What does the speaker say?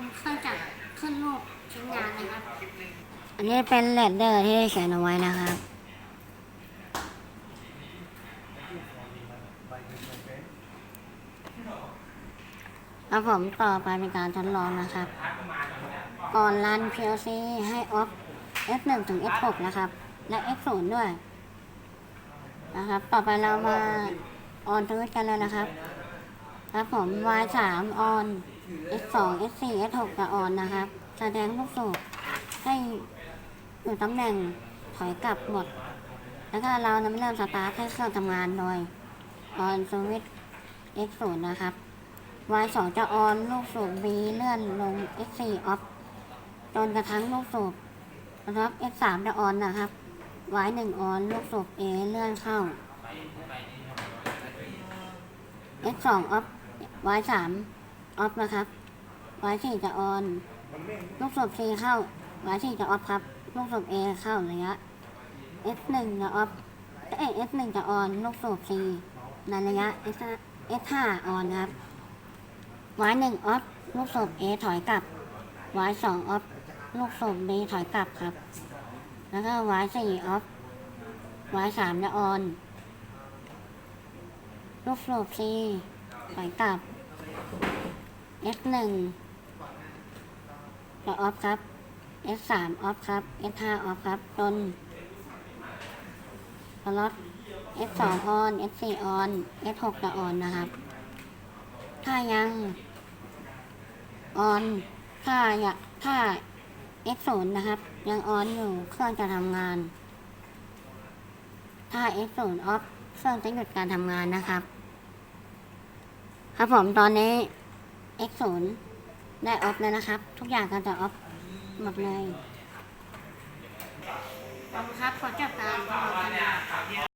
มเครื่องจักรขึ้นรูปชิ้นงานนะครับ อันนี้เป็นเลดเดอร์ที่เขียนเอาไว้นะครับ แล้วผมต่อไปเป็นการทดลองนะครับ ก่อนรัน PLC ให้ออฟ F1 ถึง F6 นะครับ และ F0 ด้วย นะครับ ต่อไปเรามาออนทวิตกันเลยนะครับ ครับผม Y3 ออน S2 S4 S6 จะออนนะครับ แสดงลูกสูบให้อยู่ตำแหน่งถอยกลับหมด แล้วก็เราจะเริ่มสตาร์ทให้เครื่องทำงานโดยออนสวิต X0 นะครับ Y2 จะออนลูกสูบ B เลื่อนลง S4 ออฟจนกระทั่งลูกสูบรับ S3 จะออนนะครับ Y1 ออนลูกสูบ A เลื่อนเข้า S2 ออฟ Y3 ออฟนะครับ Y4 จะออน ลูกสูบ C เข้า Y4 จะออฟครับ ลูกสูบ A เข้าระยะ S1 จะออฟเอ้ย S1 จะออน ลูกสูบ C ในระยะ S5 S5 ออนครับ Y1 ออฟ ลูกสูบ A ถอยกลับ Y2 ออฟ ลูกสูบ B ถอยกลับครับ แล้วก็ Y4 ออฟ Y3 จะออนลูกสูบ C ถอยกลับ S1 จะออฟครับ S3 ออฟครับ S5 ออฟครับจนสล็อต S2 ออน S4 ออน S6 จะออนนะครับ ถ้ายังออน ถ้าอยากถ้า X0 นะครับ ยังออนอยู่เครื่องจะทำงาน ถ้า X0 ออฟเครื่องจะหยุดการทำงานนะครับ ครับผมตอนนี้ X0 ได้ออฟแล้วนะครับ ทุกอย่างก็จะออฟหมดเลยขอบคุณครับ ขอจบการทดลองกัน